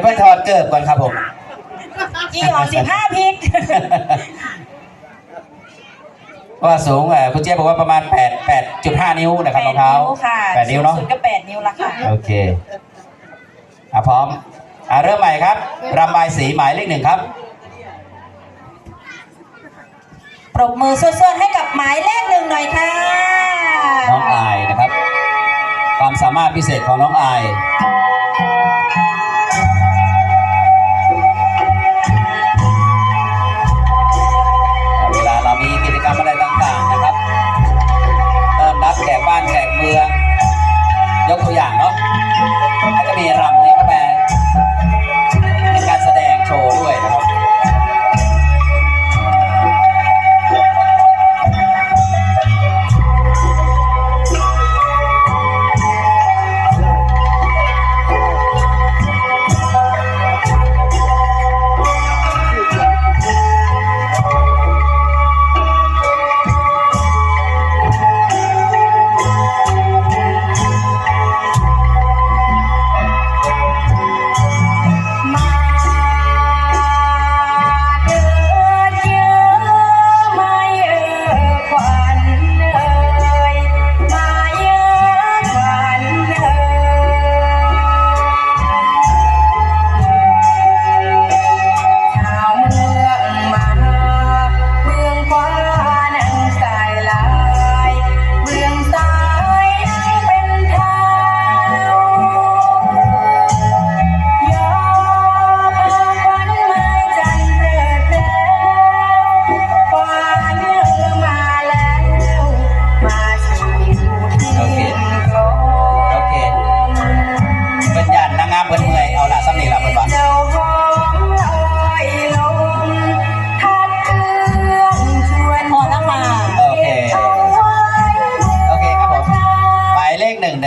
เพื่อนถอดเกิบก่อนครับผมยี่ห้อสิบห้าพริกเพราะว่าสูงเอ่อคุณเจี๊ยบบอกว่าประมาณ8 8.5 นิ้วนะครับรองเท้าค่ะ8นิ้วเนาะสูงสุดก็แปดนิ้วละค่ะโอเคอะพร้อมอะเริ่มใหม่ครับรำบายสีหมายเลขหนึ่งครับปรบมือส่วนๆให้กับหมายเลขหนึ่งหน่อยค่ะน้องอายนะครับ ความสามารถพิเศษของน้องอาย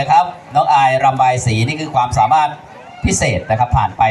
นะครับ น้องอายรำบายสีนี่คือความสามารถพิเศษนะครับผ่านไป